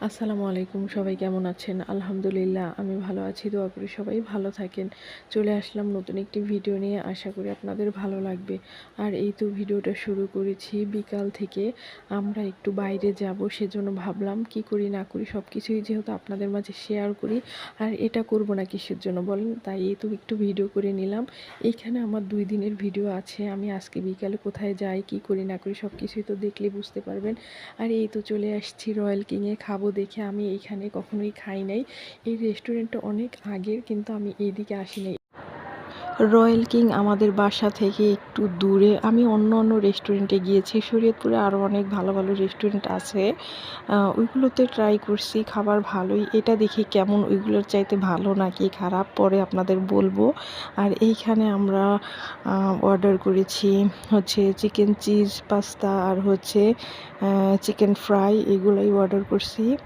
আসসালামু আলাইকুম, সবাই কেমন আছেন? আলহামদুলিল্লাহ, আমি ভালো আছি। দোয়া করি সবাই ভালো থাকেন। চলে আসলাম নতুন একটি ভিডিও নিয়ে। আশা করি আপনাদের ভালো লাগবে। আর এই তো ভিডিওটা শুরু করেছি বিকাল থেকে। আমরা একটু বাইরে যাব, সেজন্য ভাবলাম কি করি, না করি সব কিছুই যেহেতু আপনাদের মাঝে শেয়ার করি। আর এটা করব না কিসের জন্য বলেন? তাই এই তো একটু ভিডিও করে নিলাম। এইখানে আমার দুই দিনের ভিডিও আছে। আমি আজকে বিকালে কোথায় যাই, কি করি, না করি সব কিছুই তো দেখলে বুঝতে পারবেন। আর এই তো চলে আসছি রয়্যাল কিংয়ে। খাব দেখে আমি এখানে কখনোই খাই নাই। এই রেস্টুরেন্টটা অনেক আগের, কিন্তু আমি এইদিকে আসি নাই রয়্যাল কিং আমাদের বাসা থেকে একটু দূরে। আমি অন্য অন্য রেস্টুরেন্টে গিয়েছি। শরীয়তপুরে আরও অনেক ভালো ভালো রেস্টুরেন্ট আছে। ওইগুলোতে ট্রাই করছি। খাবার ভালোই। এটা দেখি কেমন? ওইগুলোর চাইতে ভালো নাকি খারাপ? পরে আপনাদের বলব। আর এইখানে আমরা অর্ডার করেছি হচ্ছে চিকেন চিজ পাস্তা আর হচ্ছে চিকেন ফ্রাই এগুলোই অর্ডার করছি।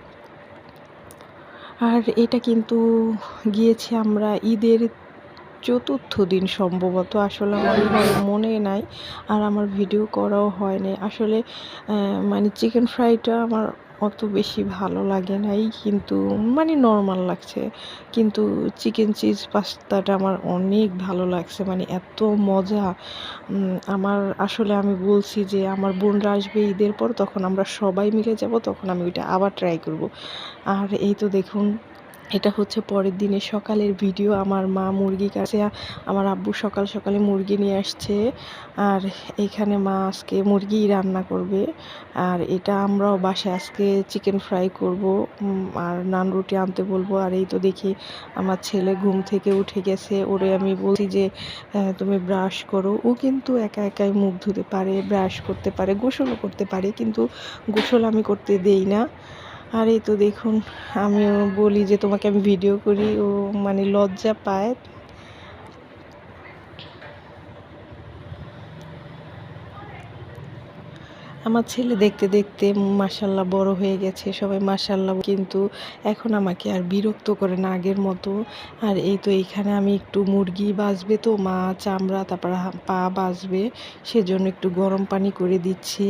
আর এটা কিন্তু গিয়েছি আমরা ঈদের চতুর্থ দিন সম্ভবত, আসলে আমার মনে নাই। আর আমার ভিডিও করাও হয়নি। আসলে মানে চিকেন ফ্রাইটা আমার অত বেশি ভালো লাগে নাই, কিন্তু মানে নর্মাল লাগছে। কিন্তু চিকেন চিজ পাস্তাটা আমার অনেক ভালো লাগছে মানে এত মজা। আমার, আসলে আমি বলছি যে আমার বোনরা আসবে ঈদের পর, তখন আমরা সবাই মিলে যাব, তখন আমি ওইটা আবার ট্রাই করব। আর এই তো দেখুন এটা হচ্ছে পরের দিনের সকালের ভিডিও আমার মা মুরগি কাছে আমার আব্বু সকাল সকালে মুরগি নিয়ে আসছে। আর এখানে মা আজকে মুরগিই রান্না করবে। আর এটা আমরাও বাসায় আজকে চিকেন ফ্রাই করব। আর নান রুটি আনতে বলব। আর এই তো দেখি আমার ছেলে ঘুম থেকে উঠে গেছে। ওরে আমি বলছি যে তুমি ব্রাশ করো। ও কিন্তু একা একাই মুখ ধুতে পারে ব্রাশ করতে পারে, গোসলও করতে পারে। কিন্তু গোসল আমি করতে দেই না। আর এই তো দেখুন, আমিও বলি যে তোমাকে আমি ভিডিও করি, ও মানে লজ্জা পায়। আমার ছেলে দেখতে দেখতে মাসাল্লাহ বড় হয়ে গেছে, সবাই মাসাল্লাহ কিন্তু এখন আমাকে আর বিরক্ত করে না আগের মতো। আর এই তো এইখানে আমি একটু মুরগি বাজবে তো মা চামড়া, তারপর পা বাজবে সেজন্য একটু গরম পানি করে দিচ্ছি।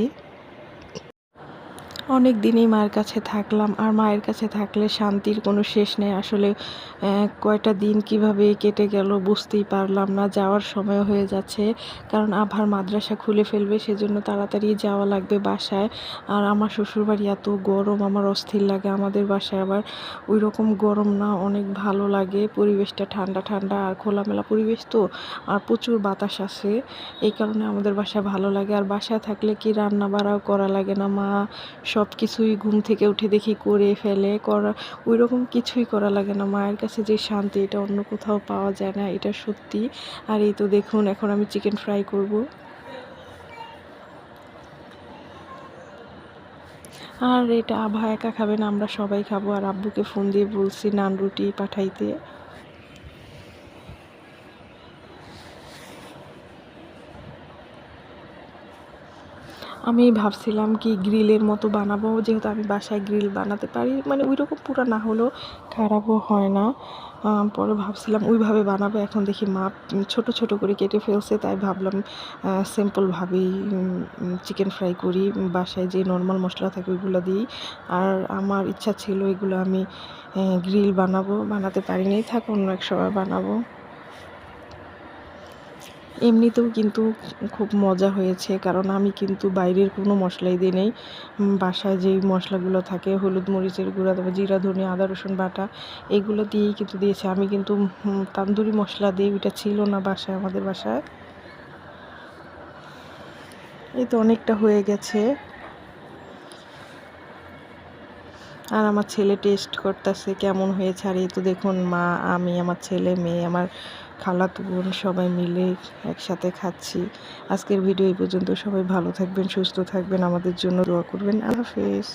অনেক দিনই মায়ের কাছে থাকলাম, আর মায়ের কাছে থাকলে শান্তির কোনো শেষ নেই। আসলে কয়টা দিন কীভাবে কেটে গেল বুঝতেই পারলাম না, যাওয়ার সময় হয়ে যাচ্ছে। কারণ আভার মাদ্রাসা খুলে ফেলবে, সেজন্য তাড়াতাড়ি যাওয়া লাগবে বাসায়। আর আমার শ্বশুরবাড়ি এত গরম, আমার অস্থির লাগে। আমাদের বাসায় আবার ওই রকম গরম না, অনেক ভালো লাগে। পরিবেশটা ঠান্ডা ঠান্ডা আর খোলামেলা পরিবেশ তো, আর প্রচুর বাতাস আছে। এই কারণে আমাদের বাসায় ভালো লাগে। আর বাসায় থাকলে কি রান্না বাড়াও করা লাগে না? মা সব কিছুই ঘুম থেকে উঠে দেখি করে ফেলে, করা ওই রকম কিছুই করা লাগে না। মায়ের কাছে যে শান্তি, এটা অন্য কোথাও পাওয়া যায় না, এটা সত্যি। আর এই তো দেখুন, এখন আমি চিকেন ফ্রাই করব। আর এটা আভা একা খাবে না, আমরা সবাই খাব। আর আব্বুকে ফোন দিয়ে বলছি, নান রুটি পাঠাইতে। আমি ভাবছিলাম কি গ্রিলের মতো বানাবো, যেহেতু আমি বাসায় গ্রিল বানাতে পারি। মানে ওই রকম পুরো না হলেও খারাপও হয় না। পরে ভাবছিলাম ওইভাবে বানাবো। এখন দেখি মাপ ছোট ছোট করে কেটে ফেলছে, তাই ভাবলাম সিম্পলভাবেই চিকেন ফ্রাই করি। বাসায় যে নর্মাল মশলা থাকে ওইগুলো দিই। আর আমার ইচ্ছা ছিল এগুলো আমি গ্রিল বানাবো। বানাতে পারিনি, থাক অন্য এক সময় বানাবো। এমনিতেও কিন্তু খুব মজা হয়েছে, কারণ আমি কিন্তু বাইরের কোনো মশলাই দিই নেই। বাসায় যেই মশলাগুলো থাকে, হলুদ মরিচের গুঁড়া, তারপর জিরা ধনে আদা, রসুন, বাটা, এগুলো দিয়েই কিন্তু দিয়েছি। আমি কিন্তু তান্দুরি মশলা দিই, ওইটা ছিল না বাসায়, আমাদের বাসায়। এই তো অনেকটা হয়ে গেছে। আর আমার ছেলে টেস্ট করতেছে, কেমন হয়েছে? আর এই তো দেখুন মা, আমি, আমার ছেলে, মেয়ে, আমার খালাতো বোন সবাই মিলে একসাথে খাচ্ছি। আজকের ভিডিও এই পর্যন্ত। সবাই ভালো থাকবেন, সুস্থ থাকবেন। আমাদের জন্য দোয়া করবেন। আল্লাহ হাফেজ।